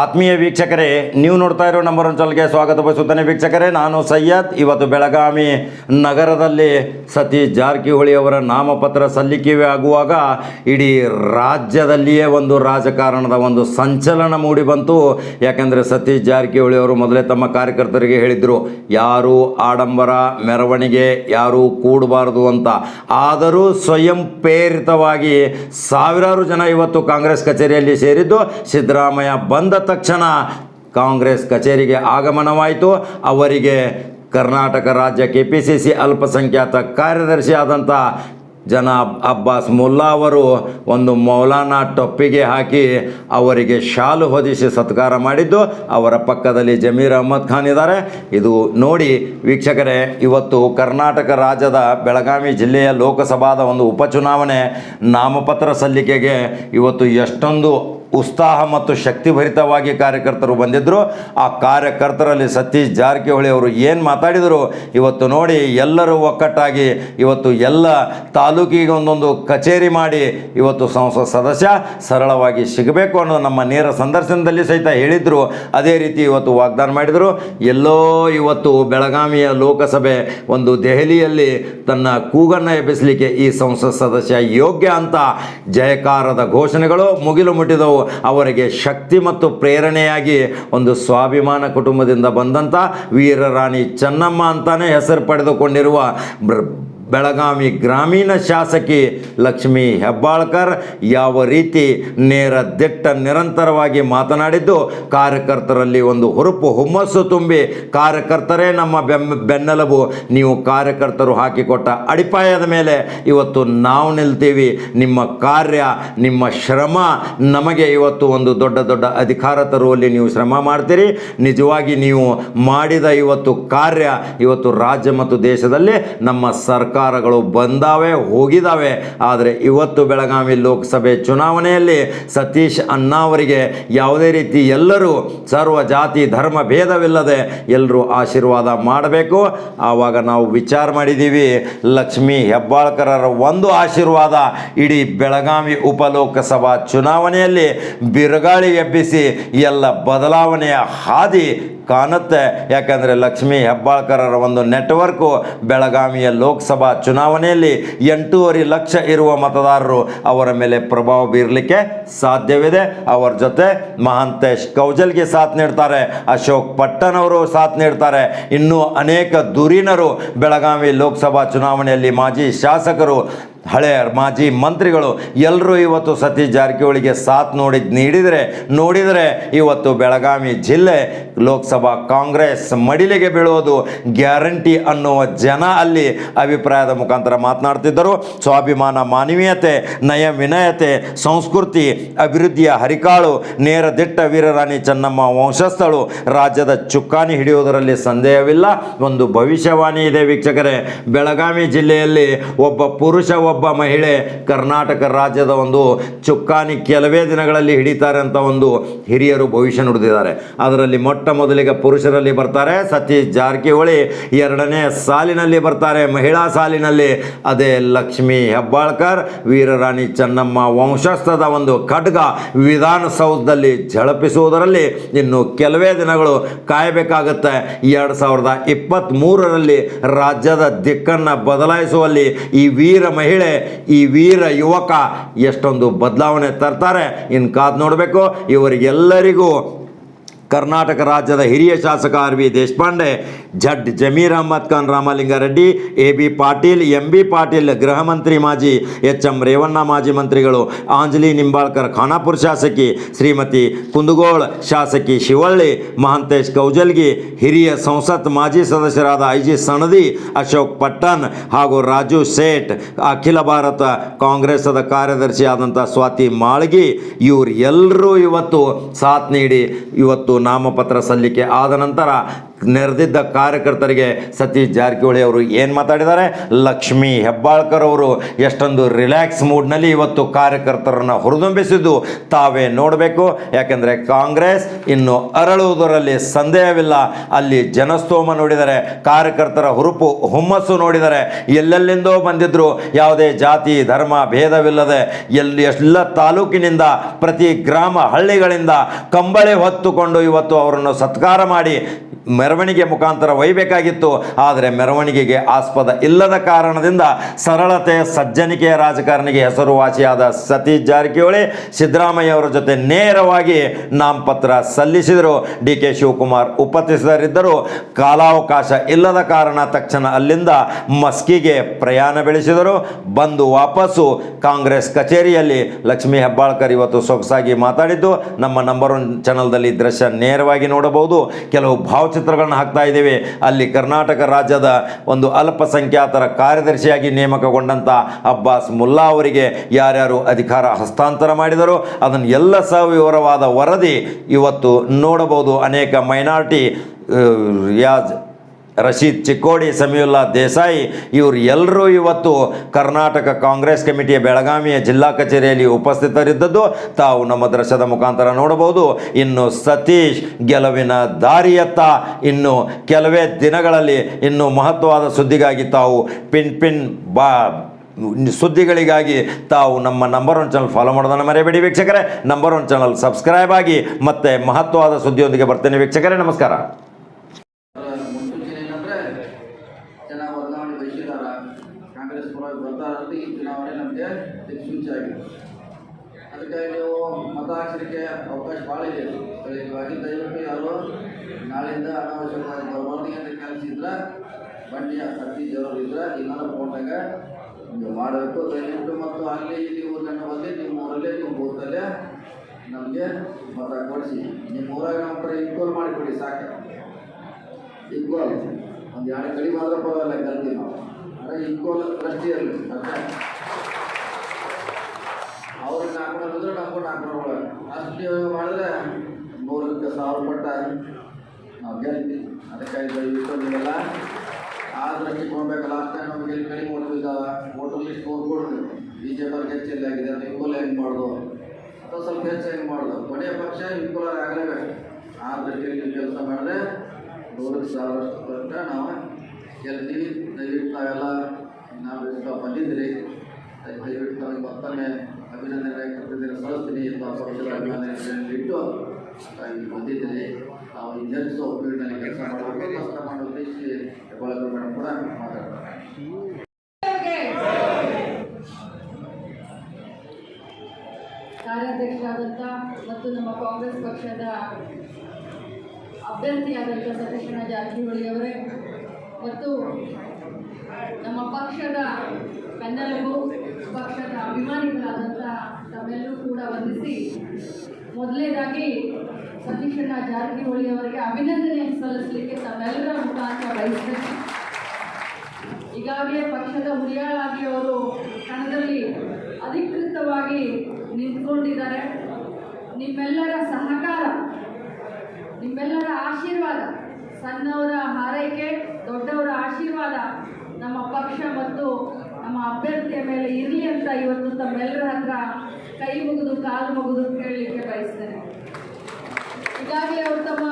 ಆತ್ಮೀಯ ವೀಕ್ಷಕರೇ, ನೀವು ನೋಡ್ತಾ ಇರೋ ನಂಬರ್ ಚಾನಲ್ಗೆ ಸ್ವಾಗತ ಬಯಸುತ್ತೇನೆ ವೀಕ್ಷಕರೇ. ನಾನು ಸಯ್ಯದ್ ಇವತ್ತು ಬೆಳಗಾವಿ ನಗರದಲ್ಲಿ ಸತೀಶ್ ಜಾರಕಿಹೊಳಿ ಅವರ ನಾಮಪತ್ರ ಸಲ್ಲಿಕೆ ಆಗುವಾಗ ಇಡೀ ರಾಜ್ಯದಲ್ಲಿಯೇ ಒಂದು ರಾಜಕಾರಣದ ಒಂದು ಸಂಚಲನ ಮೂಡಿ ಬಂತು. ಯಾಕೆಂದರೆ ಸತೀಶ್ ಜಾರಕಿಹೊಳಿ ಅವರು ಮೊದಲೇ ತಮ್ಮ ಕಾರ್ಯಕರ್ತರಿಗೆ ಹೇಳಿದರು, ಯಾರು ಆಡಂಬರ, ಮೆರವಣಿಗೆ, ಯಾರೂ ಕೂಡಬಾರದು ಅಂತ. ಆದರೂ ಸ್ವಯಂ ಪ್ರೇರಿತವಾಗಿ ಸಾವಿರಾರು ಜನ ಇವತ್ತು ಕಾಂಗ್ರೆಸ್ ಕಚೇರಿಯಲ್ಲಿ ಸೇರಿದ್ದು ಸಿದ್ದರಾಮಯ್ಯ ಬಂದ ತಕ್ಷಣ ಕಾಂಗ್ರೆಸ್ ಕಚೇರಿಗೆ ಆಗಮನವಾಯಿತು. ಅವರಿಗೆ ಕರ್ನಾಟಕ ರಾಜ್ಯ ಕೆ ಪಿ ಸಿ ಸಿ ಅಲ್ಪಸಂಖ್ಯಾತ ಕಾರ್ಯದರ್ಶಿ ಆದಂಥ ಜನಾಬ್ ಅಬ್ಬಾಸ್ ಮುಲ್ಲಾ ಅವರು ಒಂದು ಮೌಲಾನಾ ಟೊಪ್ಪಿಗೆ ಹಾಕಿ ಅವರಿಗೆ ಶಾಲು ಹೊದಿಸಿ ಸತ್ಕಾರ ಮಾಡಿದ್ದು. ಅವರ ಪಕ್ಕದಲ್ಲಿ ಜಮೀರ್ ಅಹಮ್ಮದ್ ಖಾನ್ ಇದ್ದಾರೆ. ಇದು ನೋಡಿ ವೀಕ್ಷಕರೇ, ಇವತ್ತು ಕರ್ನಾಟಕ ರಾಜ್ಯದ ಬೆಳಗಾವಿ ಜಿಲ್ಲೆಯ ಲೋಕಸಭಾದ ಒಂದು ಉಪಚುನಾವಣೆ ನಾಮಪತ್ರ ಸಲ್ಲಿಕೆಗೆ ಇವತ್ತು ಎಷ್ಟೊಂದು ಉತ್ಸಾಹ ಮತ್ತು ಶಕ್ತಿಭರಿತವಾಗಿ ಕಾರ್ಯಕರ್ತರು ಬಂದಿದ್ದರು ಆ ಕಾರ್ಯಕರ್ತರಲ್ಲಿ ಸತೀಶ್ ಜಾರಕಿಹೊಳಿ ಅವರು ಏನು ಮಾತಾಡಿದರು ಇವತ್ತು ನೋಡಿ ಎಲ್ಲರೂ ಒಕ್ಕಟ್ಟಾಗಿ ಇವತ್ತು ಎಲ್ಲ ತಾಲೂಕಿಗೆ ಒಂದೊಂದು ಕಚೇರಿ ಮಾಡಿ ಇವತ್ತು ಸಂಸತ್ ಸದಸ್ಯ ಸರಳವಾಗಿ ಸಿಗಬೇಕು ಅನ್ನೋ ನಮ್ಮ ನೇರ ಸಂದರ್ಶನದಲ್ಲಿ ಸಹಿತ ಹೇಳಿದರು. ಅದೇ ರೀತಿ ಇವತ್ತು ವಾಗ್ದಾನ ಮಾಡಿದರು. ಎಲ್ಲೋ ಇವತ್ತು ಬೆಳಗಾವಿಯ ಲೋಕಸಭೆ ಒಂದು ದೆಹಲಿಯಲ್ಲಿ ತನ್ನ ಕೂಗನ್ನು ಎಬ್ಬಿಸಲಿಕ್ಕೆ ಈ ಸಂಸತ್ ಸದಸ್ಯ ಯೋಗ್ಯ ಅಂತ ಜಯಕಾರದ ಘೋಷಣೆಗಳು ಮುಗಿಲು ಮುಟ್ಟಿದವು. ಅವರಿಗೆ ಶಕ್ತಿ ಮತ್ತು ಪ್ರೇರಣೆಯಾಗಿ ಒಂದು ಸ್ವಾಭಿಮಾನ ಕುಟುಂಬದಿಂದ ಬಂದಂಥ ವೀರರಾಣಿ ಚೆನ್ನಮ್ಮ ಅಂತಾನೆ ಹೆಸರು ಪಡೆದುಕೊಂಡಿರುವ ಬೆಳಗಾವಿ ಗ್ರಾಮೀಣ ಶಾಸಕಿ ಲಕ್ಷ್ಮೀ ಹೆಬ್ಬಾಳ್ಕರ್ ಯಾವ ರೀತಿ ನೇರ ದಿಟ್ಟ ನಿರಂತರವಾಗಿ ಮಾತನಾಡಿದ್ದು, ಕಾರ್ಯಕರ್ತರಲ್ಲಿ ಒಂದು ಹುರುಪು ಹುಮ್ಮಸ್ಸು ತುಂಬಿ, ಕಾರ್ಯಕರ್ತರೇ ನಮ್ಮ ಬೆನ್ನೆಲುಬು, ನೀವು ಕಾರ್ಯಕರ್ತರು ಹಾಕಿಕೊಟ್ಟ ಅಡಿಪಾಯದ ಮೇಲೆ ಇವತ್ತು ನಾವು ನಿಲ್ತೀವಿ. ನಿಮ್ಮ ಕಾರ್ಯ, ನಿಮ್ಮ ಶ್ರಮ, ನಮಗೆ ಇವತ್ತು ಒಂದು ದೊಡ್ಡ ದೊಡ್ಡ ಅಧಿಕಾರ ತರುವಲ್ಲಿ ನೀವು ಶ್ರಮ ಮಾಡ್ತೀರಿ. ನಿಜವಾಗಿ ನೀವು ಮಾಡಿದ ಇವತ್ತು ಕಾರ್ಯ, ಇವತ್ತು ರಾಜ್ಯ ಮತ್ತು ದೇಶದಲ್ಲಿ ನಮ್ಮ ಸರ್ಕಾರಗಳು ಬಂದಾವೆ ಹೋಗಿದ್ದಾವೆ ಆದರೆ ಇವತ್ತು ಬೆಳಗಾವಿ ಲೋಕಸಭೆ ಚುನಾವಣೆಯಲ್ಲಿ ಸತೀಶ್ ಅಣ್ಣಾ ಅವರಿಗೆ ಯಾವುದೇ ರೀತಿ ಎಲ್ಲರೂ ಸರ್ವ ಜಾತಿ, ಧರ್ಮ ಭೇದವಿಲ್ಲದೆ ಎಲ್ಲರೂ ಆಶೀರ್ವಾದ ಮಾಡಬೇಕು. ಆವಾಗ ನಾವು ವಿಚಾರ ಮಾಡಿದ್ದೀವಿ ಲಕ್ಷ್ಮೀ ಹೆಬ್ಬಾಳ್ಕರರ ಒಂದು ಆಶೀರ್ವಾದ ಇಡೀ ಬೆಳಗಾವಿ ಉಪಲೋಕಸಭಾ ಚುನಾವಣೆಯಲ್ಲಿ ಬಿರುಗಾಳಿ ಎಬ್ಬಿಸಿ ಎಲ್ಲ ಬದಲಾವಣೆಯ ಹಾದಿ ಕಾಣುತ್ತೆ. ಯಾಕಂದರೆ ಲಕ್ಷ್ಮೀ ಹೆಬ್ಬಾಳ್ಕರರ ಒಂದು ನೆಟ್ವರ್ಕು ಬೆಳಗಾವಿಯ ಲೋಕಸಭಾ ಚುನಾವಣೆಯಲ್ಲಿ ಎಂಟೂವರೆ ಲಕ್ಷ ಇರುವ ಮತದಾರರು ಅವರ ಮೇಲೆ ಪ್ರಭಾವ ಬೀರಲಿಕ್ಕೆ ಸಾಧ್ಯವಿದೆ. ಅವರ ಜೊತೆ ಮಹಾಂತೇಶ್ ಕೌಜಲ್ಗೆ ಸಾಥ್ ನೀಡ್ತಾರೆ. ಅಶೋಕ್ ಪಟ್ಟಣ್ ಅವರು ಸಾಥ್ ನೀಡ್ತಾರೆ. ಇನ್ನೂ ಅನೇಕ ಧುರೀಣರು ಬೆಳಗಾವಿ ಲೋಕಸಭಾ ಚುನಾವಣೆಯಲ್ಲಿ ಮಾಜಿ ಶಾಸಕರು ಹಳೆಯ ಮಾಜಿ ಮಂತ್ರಿಗಳು ಎಲ್ಲರೂ ಇವತ್ತು ಸತೀಶ್ ಜಾರಕಿಹೊಳಿಗೆ ಸಾಥ್ ನೋಡಿ ನೀಡಿದರೆ, ನೋಡಿದರೆ ಇವತ್ತು ಬೆಳಗಾವಿ ಜಿಲ್ಲೆ ಲೋಕಸಭಾ ಕಾಂಗ್ರೆಸ್ ಮಡಿಲಿಗೆ ಬೀಳೋದು ಗ್ಯಾರಂಟಿ ಅನ್ನುವ ಜನ ಅಲ್ಲಿ ಅಭಿಪ್ರಾಯದ ಮುಖಾಂತರ ಮಾತನಾಡ್ತಿದ್ದರು. ಸ್ವಾಭಿಮಾನ, ಮಾನವೀಯತೆ, ನಯ ವಿನಯತೆ, ಸಂಸ್ಕೃತಿ, ಅಭಿವೃದ್ಧಿಯ ಹರಿಕಾಳು, ನೇರ ದಿಟ್ಟ ವೀರರಾಣಿ ಚೆನ್ನಮ್ಮ ವಂಶಸ್ಥಳು, ರಾಜ್ಯದ ಚುಕ್ಕಾಣಿ ಹಿಡಿಯುವುದರಲ್ಲಿ ಸಂದೇಹವಿಲ್ಲ. ಒಂದು ಭವಿಷ್ಯವಾಣಿ ಇದೆ ವೀಕ್ಷಕರೇ. ಬೆಳಗಾವಿ ಜಿಲ್ಲೆಯಲ್ಲಿ ಒಬ್ಬ ಪುರುಷ ಒಬ್ಬ ಮಹಿಳೆ ಕರ್ನಾಟಕ ರಾಜ್ಯದ ಒಂದು ಚುಕ್ಕಾನಿ ಕೆಲವೇ ದಿನಗಳಲ್ಲಿ ಹಿಡಿತಾರೆ ಅಂತ ಒಂದು ಹಿರಿಯರು ಭವಿಷ್ಯ ನುಡಿದಿದ್ದಾರೆ. ಅದರಲ್ಲಿ ಮೊಟ್ಟ ಮೊದಲಿಗೆ ಪುರುಷರಲ್ಲಿ ಬರ್ತಾರೆ, ಸತೀಶ್ ಜಾರಕಿಹೊಳಿ ಎರಡನೇ ಸಾಲಿನಲ್ಲಿ ಬರ್ತಾರೆ, ಮಹಿಳಾ ಸಾಲಿನಲ್ಲಿ ಅದೇ ಲಕ್ಷ್ಮೀ ಹೆಬ್ಬಾಳ್ಕರ್, ವೀರರಾಣಿ ಚೆನ್ನಮ್ಮ ವಂಶಸ್ಥದ ಒಂದು ಖಡ್ಗ ವಿಧಾನಸೌಧದಲ್ಲಿ ಝಳಪಿಸುವುದರಲ್ಲಿ ಇನ್ನು ಕೆಲವೇ ದಿನಗಳು ಕಾಯಬೇಕಾಗುತ್ತೆ. ಎರಡು ಸಾವಿರದ ಇಪ್ಪತ್ತ್ಮೂರರಲ್ಲಿ ರಾಜ್ಯದ ದಿಕ್ಕನ್ನು ಬದಲಾಯಿಸುವಲ್ಲಿ ಈ ವೀರ ಮಹಿಳೆ ಈ ವೀರ ಯುವಕ ಎಷ್ಟೊಂದು ಬದಲಾವಣೆ ತರ್ತಾರೆ. ಇನ್ನು ಕಾದು ನೋಡಬೇಕು, ಇವರಿಗೆಲ್ಲರಿಗೂ ಕರ್ನಾಟಕ ರಾಜ್ಯದ ಹಿರಿಯ ಶಾಸಕ R V Deshpande Z Zameer Ahmed Khan Ramalinga Reddy, A B Patil, M B Patil, ಗೃಹ ಮಂತ್ರಿ ಮಾಜಿ ಎಚ್ ಎಂ ರೇವಣ್ಣ ಮಾಜಿ ಮಂತ್ರಿಗಳು, ಆಂಜಲಿ ನಿಂಬಾಳ್ಕರ್ ಖಾನಾಪುರ ಶಾಸಕಿ, ಶ್ರೀಮತಿ ಕುಂದಗೋಳ್ ಶಾಸಕಿ ಶಿವಳ್ಳಿ, ಮಹಂತೇಶ್ ಕೌಜಲ್ಗಿ, ಹಿರಿಯ ಸಂಸತ್ ಮಾಜಿ ಸದಸ್ಯರಾದ ಐ ಜಿ ಸಣದಿ ಅಶೋಕ್ ಪಟ್ಟಣ್ ಹಾಗೂ ರಾಜು ಸೇಠ್, ಅಖಿಲ ಭಾರತ ಕಾಂಗ್ರೆಸ್ದ ಕಾರ್ಯದರ್ಶಿ ಆದಂಥ ಸ್ವಾತಿ ಮಾಳ್ಗಿ, ಇವರು ಎಲ್ಲರೂ ಇವತ್ತು ಸಾಥ್ ನೀಡಿ ಇವತ್ತು ನಾಮಪತ್ರ ಸಲ್ಲಿಕೆ ಆದ ನಂತರ ನೆರೆದಿದ್ದ ಕಾರ್ಯಕರ್ತರಿಗೆ ಸತೀಶ್ ಜಾರಕಿಹೊಳಿ ಅವರು ಏನು ಮಾತಾಡಿದ್ದಾರೆ? ಲಕ್ಷ್ಮಿ ಹೆಬ್ಬಾಳ್ಕರ್ ಅವರು ಎಷ್ಟೊಂದು ರಿಲ್ಯಾಕ್ಸ್ ಮೂಡ್ನಲ್ಲಿ ಇವತ್ತು ಕಾರ್ಯಕರ್ತರನ್ನು ಹುರಿದುಂಬಿಸಿದ್ದು ತಾವೇ ನೋಡಬೇಕು. ಯಾಕೆಂದರೆ ಕಾಂಗ್ರೆಸ್ ಇನ್ನು ಅರಳುವುದರಲ್ಲಿ ಸಂದೇಹವಿಲ್ಲ. ಅಲ್ಲಿ ಜನಸ್ತೋಮ ನೋಡಿದರೆ, ಕಾರ್ಯಕರ್ತರ ಹುರುಪು ಹುಮ್ಮಸ್ಸು ನೋಡಿದರೆ, ಎಲ್ಲೆಲ್ಲಿಂದೋ ಬಂದಿದ್ದರು ಯಾವುದೇ ಜಾತಿ, ಧರ್ಮ, ಭೇದವಿಲ್ಲದೆ ಎಲ್ಲಿ ಎಲ್ಲ ತಾಲೂಕಿನಿಂದ ಪ್ರತಿ ಗ್ರಾಮ ಹಳ್ಳಿಗಳಿಂದ ಕಂಬಳಿ ಹೊತ್ತುಕೊಂಡು ಇವತ್ತು ಅವರನ್ನು ಸತ್ಕಾರ ಮಾಡಿ ಮೆರವಣಿಗೆ ಮುಖಾಂತರ ಒಯ್ಯಬೇಕಾಗಿತ್ತು. ಆದರೆ ಮೆರವಣಿಗೆಗೆ ಆಸ್ಪದ ಇಲ್ಲದ ಕಾರಣದಿಂದ ಸರಳತೆ ಸಜ್ಜನಿಕೆಯ ರಾಜಕಾರಣಿಗೆ ಹೆಸರುವಾಸಿಯಾದ ಸತೀಶ್ ಜಾರಕಿಹೊಳಿ ಸಿದ್ದರಾಮಯ್ಯ ಅವರ ಜೊತೆ ನೇರವಾಗಿ ನಾಮಪತ್ರ ಸಲ್ಲಿಸಿದರು. ಡಿ ಕೆ ಶಿವಕುಮಾರ್ ಉಪಸ್ಥಿತರಿದ್ದರು. ಕಾಲಾವಕಾಶ ಇಲ್ಲದ ಕಾರಣ ತಕ್ಷಣ ಅಲ್ಲಿಂದ ಮಸ್ಕಿಗೆ ಪ್ರಯಾಣ ಬೆಳೆಸಿದರು. ಬಂದು ವಾಪಸ್ಸು ಕಾಂಗ್ರೆಸ್ ಕಚೇರಿಯಲ್ಲಿ ಲಕ್ಷ್ಮೀ ಹೆಬ್ಬಾಳ್ಕರ್ ಇವತ್ತು ಸೊಗಸಾಗಿ ಮಾತಾಡಿದ್ದು. ನಮ್ಮ ನಂಬರ್ ಒನ್ ಚಾನಲ್ದಲ್ಲಿ ದೃಶ್ಯ ನೇರವಾಗಿ ನೋಡಬಹುದು. ಕೆಲವು ಭಾವಚಿತ್ರಗಳನ್ನ ಹಾಕ್ತಾ ಇದ್ದೇವೆ. ಅಲ್ಲಿ ಕರ್ನಾಟಕ ರಾಜ್ಯದ ಒಂದು ಅಲ್ಪಸಂಖ್ಯಾತರ ಕಾರ್ಯದರ್ಶಿಯಾಗಿ ನೇಮಕಗೊಂಡಂಥ ಅಬ್ಬಾಸ್ ಮುಲ್ಲಾ ಅವರಿಗೆ ಯಾರ್ಯಾರು ಅಧಿಕಾರ ಹಸ್ತಾಂತರ ಮಾಡಿದರು. ಅದನ್ನು ಎಲ್ಲ ಸವಿವರವಾದ ವರದಿ ಇವತ್ತು ನೋಡಬಹುದು. ಅನೇಕ ಮೈನಾರಿಟಿ ಯಾಜ್ ರಶೀದ್ ಚಿಕ್ಕೋಡಿ ಸಮಿಯುಲ್ಲಾ ದೇಸಾಯಿ, ಇವರು ಎಲ್ಲರೂ ಇವತ್ತು ಕರ್ನಾಟಕ ಕಾಂಗ್ರೆಸ್ ಕಮಿಟಿಯ ಬೆಳಗಾವಿಯ ಜಿಲ್ಲಾ ಕಚೇರಿಯಲ್ಲಿ ಉಪಸ್ಥಿತರಿದ್ದದ್ದು ತಾವು ನಮ್ಮ ದೃಶ್ಯದ ಮುಖಾಂತರ ನೋಡಬಹುದು. ಇನ್ನು ಸತೀಶ್ ಗೆಲುವಿನ ದಾರಿಯತ್ತ ಇನ್ನು ಕೆಲವೇ ದಿನಗಳಲ್ಲಿ ಇನ್ನು ಮಹತ್ವವಾದ ಸುದ್ದಿಗಾಗಿ ತಾವು ಪಿನ್ ಪಿನ್ ಬಾ, ಸುದ್ದಿಗಳಿಗಾಗಿ ತಾವು ನಮ್ಮ ನಂಬರ್ ಒನ್ ಚಾನಲ್ ಫಾಲೋ ಮಾಡೋದನ್ನು ಮರೆಯಬೇಡಿ ವೀಕ್ಷಕರೇ. ನಂಬರ್ ಒನ್ ಚಾನಲ್ ಸಬ್ಸ್ಕ್ರೈಬ್ ಆಗಿ ಮತ್ತೆ ಮಹತ್ವವಾದ ಸುದ್ದಿಯೊಂದಿಗೆ ಬರ್ತೇನೆ ವೀಕ್ಷಕರೇ. ನಮಸ್ಕಾರ. ಜನ ಬದಲಾವಣೆ ಬಯಸಿದಾರ ಕಾಂಗ್ರೆಸ್ ಪರವಾಗಿ ಬರ್ತಾರಂತ ಈ ಚುನಾವಣೆ ನಮಗೆ ದಿಕ್ಸೂಚಿ ಆಗಿದೆ. ಅದಕ್ಕಾಗಿ ನೀವು ಮತ ಹಾಕ್ಸಲಿಕ್ಕೆ ಅವಕಾಶ ಭಾಳ ಇದೆ. ಸ್ಥಳೀಯವಾಗಿ ದಯವಿಟ್ಟು ಯಾರು ನಾಳೆಯಿಂದ ಅನಾವಶ್ಯಕವಾಗಿ ಬರಬಾರ್ದು ಅಂತ ಕಲಿಸಿದ್ರೆ ಬಂಡಿಯ ಅತಿ ಜನರು ಇದ್ರೆ ಇನ್ನೊಂದು ಫೋನ್ದಾಗ ನೀವು ಮಾಡಬೇಕು. ದಯವಿಟ್ಟು ಮತ್ತು ಅಲ್ಲಿ ಇಲ್ಲಿ ಊರಿನ ಬಂದು ನಿಮ್ಮ ಊರಲ್ಲೇ, ನಿಮ್ಮ ಬೂತಲ್ಲೇ ನಮಗೆ ಮತ ಕೊಡಿಸಿ. ನಿಮ್ಮ ಊರಾಗ ನಮ್ಮ ಕಡೆ ಈಕ್ವಲ್ ಮಾಡಿಕೊಡಿ, ಸಾಕು. ಈಕ್ವಲ್ ಒಂದು ಎರಡು ಕಡಿಮೆ ಆದ್ರೆ ಪರವಾಗಿಲ್ಲ ಗೆಲ್ತೀವಿ ನಾವು ಅಂದರೆ ಈಕ್ವಲ್ ದೃಷ್ಟಿಯಲ್ಲಿ ಅಷ್ಟೇ ಅವ್ರಿಗೆ ನಾಲ್ಕು ಇದ್ರೆ ನಮ್ಗೂ ನಾಲ್ಕು ಅಷ್ಟು ಮಾಡಿದ್ರೆ ನೂರಕ್ಕೆ ಸಾವಿರ ಪಟ್ಟ ನಾವು ಗೆಲ್ತೀವಿ. ಅದಕ್ಕಾಗಿ ದಯವಿಟ್ಟು ನೀವೆಲ್ಲ ಆ ದೃಷ್ಟಿಗೆ ಹೋಗ್ಬೇಕು ಲಾಸ್ಟ್ ಟೈಮ್ ನಮಗೆ ಎಲ್ಲಿ ಕಡಿಮೆ ಓಟ್ ಇದ್ದಾವೆ ಓಟರ್ ಲಿಸ್ಟ್ ಕೊಡ್ತೀವಿ ಬಿ ಜೆ ಪಿ ಹೆಚ್ಚು ಎಲ್ಲಿ ಆಗಿದೆ ಅದು ಈಕ್ವಲ್ ಹೆಂಗೆ ಮಾಡೋದು? ಅಥವಾ ಸ್ವಲ್ಪ ಹೆಚ್ಚು ಹೆಂಗೆ ಮಾಡೋದು? ಕೊನೆಯ ಪಕ್ಷ ಈಕ್ವಲ್ ಆಗಲೇಬೇಕು. ಆ ದೃಷ್ಟಿಯಲ್ಲಿ ಕೆಲಸ ಮಾಡಿದ್ರೆ ನೂರಕ್ಕೆ ಸಾವಿರಷ್ಟು ತನಕ ನಾವು ಗೆಲ್ತೀವಿ ದಯವಿಟ್ಟು ನಾವೆಲ್ಲ ನಾವು ಇಷ್ಟ ಬಂದಿದ್ದೀರಿ ದಯವಿಟ್ಟು ನಮಗೆ ಮತ್ತೊಮ್ಮೆ ಅಭಿನಂದನೆ ವ್ಯಕ್ತಪಡಿಸಿದ್ರೆ ಸಲ್ಲಿಸ್ತೀನಿ ಎಂಬ ಪಕ್ಷದ ಅಭಿನಂದನೆಗಳಿಟ್ಟು ಇಲ್ಲಿ ಬಂದಿದ್ದೀರಿ. ನಾವು ಇನ್ನೆಷ್ಟು ಫೀಲ್ಡ್ನಲ್ಲಿ ಕೆಲಸ ಮಾಡಬೇಕು ಕಷ್ಟ ಮಾಡೋ ಉದ್ದೇಶಿ ಹೆಬ್ಬಾಳಕರ್ ಮೇಡಮ್ ಕೂಡ ಮಾತಾಡ್ತಾರೆ. ಕಾರ್ಯಾಧ್ಯಕ್ಷರಾದಂಥ ಮತ್ತು ನಮ್ಮ ಕಾಂಗ್ರೆಸ್ ಪಕ್ಷದ ಅಭ್ಯರ್ಥಿಯಾದಂಥ ಸತೀಶಣ್ಣ ಜಾರಕಿಹೊಳಿ ಅವರೇ. ಮತ್ತು ನಮ್ಮ ಪಕ್ಷದ ಬೆನ್ನೆಲುಬು, ಪಕ್ಷದ ಅಭಿಮಾನಿಗಳಾದಂಥ ತಮ್ಮೆಲ್ಲರೂ ಕೂಡ ವಂದಿಸಿ ಮೊದಲನೇದಾಗಿ ಸತೀಶಣ್ಣ ಜಾರಕಿಹೊಳಿ ಅವರಿಗೆ ಅಭಿನಂದನೆ ಸಲ್ಲಿಸಲಿಕ್ಕೆ ತಮ್ಮೆಲ್ಲರ ಮುಖಾಂತರ ಬಯಸ್ತೇನೆ. ಈಗಾಗಲೇ ಪಕ್ಷದ ಹುರಿಯಾಳಾಗಿ ಅವರು ಕಣದಲ್ಲಿ ಅಧಿಕೃತವಾಗಿ ನಿಂತ್ಕೊಂಡಿದ್ದಾರೆ. ನಿಮ್ಮೆಲ್ಲರ ಸಹಕಾರ ನಿಮ್ಮೆಲ್ಲರ ಆಶೀರ್ವಾದ, ಸಣ್ಣವರ ಹಾರೈಕೆ, ದೊಡ್ಡವರ ಆಶೀರ್ವಾದ ನಮ್ಮ ಪಕ್ಷ ಮತ್ತು ನಮ್ಮ ಅಭ್ಯರ್ಥಿಯ ಮೇಲೆ ಇರಲಿ ಅಂತ ಇವತ್ತು ತಮ್ಮೆಲ್ಲರ ಹತ್ರ ಕೈ ಮುಗಿದು ಕಾಲು ಮುಗಿದು ಕೇಳಲಿಕ್ಕೆ ಬಯಸ್ತೇನೆ. ಈಗಾಗಲೇ ಅವರು ತಮ್ಮ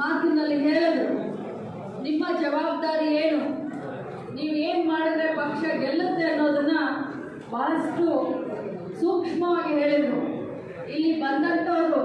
ಮಾತಿನಲ್ಲಿ ಹೇಳಿದರು ನಿಮ್ಮ ಜವಾಬ್ದಾರಿ ಏನು? ನೀವು ಏನು ಮಾಡಿದ್ರೆ ಪಕ್ಷ ಗೆಲ್ಲುತ್ತೆ ಅನ್ನೋದನ್ನ ಬಹಳಷ್ಟು ಸೂಕ್ಷ್ಮವಾಗಿ ಹೇಳಿದರು. ಇಲ್ಲಿ ಬಂದಂಥವರು